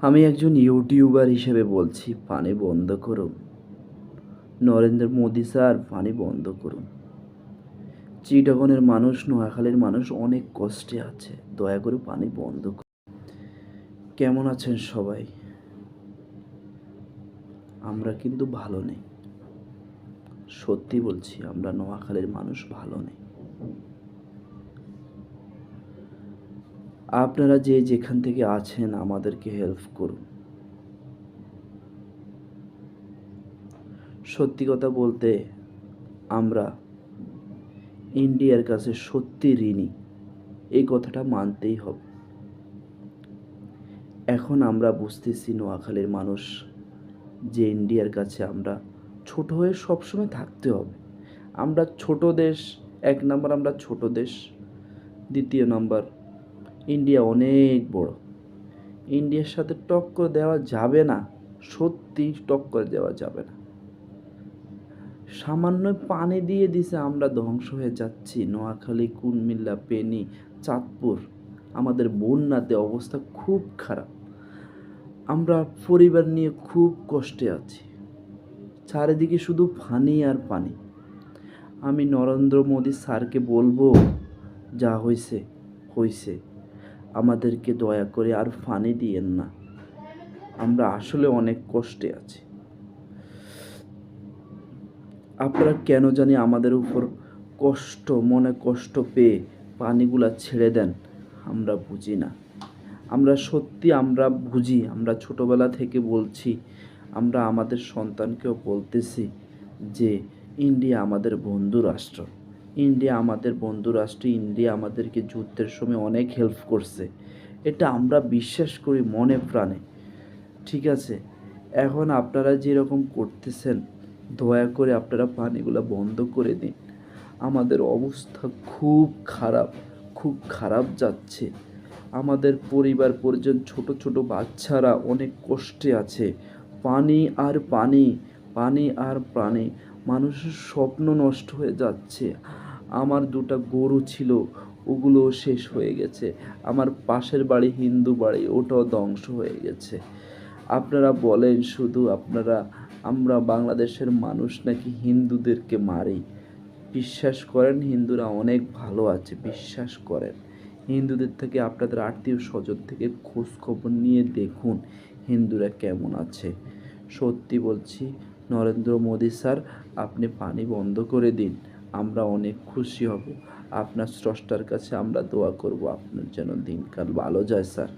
আমি একজন ইউটিউবার হিসেবে বলছি, পানি বন্ধ করুন। নরেন্দ্র মোদি স্যার, পানি বন্ধ করুন। চিটাগনের মানুষ, নোয়াখালীর মানুষ অনেক কষ্টে আছে। দয়া করে পানি বন্ধ করুন। কেমন আছেন সবাই? আমরা কিন্তু ভালো নেই। সত্যি বলছি, আমরা নোয়াখালীর মানুষ ভালো নেই। আপনারা যে যেখান থেকে আছেন আমাদেরকে হেল্প করুন। সত্যি কথা বলতে আমরা ইন্ডিয়ার কাছে সত্যি ঋণী। এই কথাটা মানতেই হবে। এখন আমরা বুঝতেছি নোয়াখালীর মানুষ যে ইন্ডিয়ার কাছে আমরা ছোট হয়ে সবসময় থাকতে হবে। আমরা ছোট দেশ, এক নম্বর আমরা ছোট দেশ, দ্বিতীয় নম্বর ইন্ডিয়া অনেক বড়। ইন্ডিয়ার সাথে টক্কর দেওয়া যাবে না, সত্যি টক্কর দেওয়া যাবে না। সামান্য পানি দিয়ে দিছে, আমরা ধ্বংস হয়ে যাচ্ছি। নোয়াখালী কুনমিল্লা পেনি, চাঁদপুর, আমাদের বন্যাতে অবস্থা খুব খারাপ। আমরা পরিবার নিয়ে খুব কষ্টে আছি। চারিদিকে শুধু পানি আর পানি। আমি নরেন্দ্র মোদী স্যারকে বলব, যা হয়েছে হয়েছে আমাদেরকে দয়া করে আর ফানি দিয়েন না। আমরা আসলে অনেক কষ্টে আছি। আপনারা কেন জানি আমাদের উপর কষ্ট, মনে কষ্ট পেয়ে পানিগুলা ছেড়ে দেন, আমরা বুঝি না। আমরা সত্যি আমরা বুঝি, আমরা ছোটবেলা থেকে বলছি, আমরা আমাদের সন্তানকেও বলতেছি যে ইন্ডিয়া আমাদের বন্ধু রাষ্ট্র ইন্ডিয়া আমাদের বন্ধু রাষ্ট্র, ইন্ডিয়া আমাদেরকে যুদ্ধের সময় অনেক হেল্প করছে। এটা আমরা বিশ্বাস করি মনে প্রাণে। ঠিক আছে? এখন আপনারা যেরকম করতেছেন, দয়া করে আপনারা পানিগুলো বন্ধ করে দিন। আমাদের অবস্থা খুব খারাপ খুব খারাপ যাচ্ছে। আমাদের পরিবার পরিজন, ছোট ছোট বাচ্চারা অনেক কষ্টে আছে। পানি আর পানি পানি আর প্রাণী মানুষের স্বপ্ন নষ্ট হয়ে যাচ্ছে। আমার দুটা গরু ছিল, ওগুলোও শেষ হয়ে গেছে। আমার পাশের বাড়ি হিন্দু বাড়ি, ওটাও ধ্বংস হয়ে গেছে। আপনারা বলেন, শুধু আপনারা, আমরা বাংলাদেশের মানুষ নাকি হিন্দুদেরকে মারি? বিশ্বাস করেন, হিন্দুরা অনেক ভালো আছে, বিশ্বাস করেন। হিন্দুদের থেকে, আপনাদের আত্মীয় স্বজন থেকে খোঁজ খবর নিয়ে দেখুন, হিন্দুরা কেমন আছে। সত্যি বলছি, নরেন্দ্র মোদী স্যার, আপনি পানি বন্ধ করে দিন। আমরা অনেক খুশি হব। আপনার স্রষ্টার কাছে আমরা দোয়া করব। আপনার যেন দিনকাল ভালো যায়, স্যার।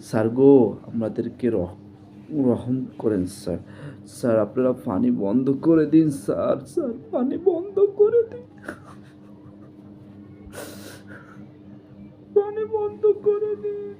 স্যার গো, আমাদেরকে রহম করেন, স্যার। স্যার, আপনারা পানি বন্ধ করে দিন, স্যার। স্যার, পানি বন্ধ করে দিন। পানি বন্ধ করে দিন।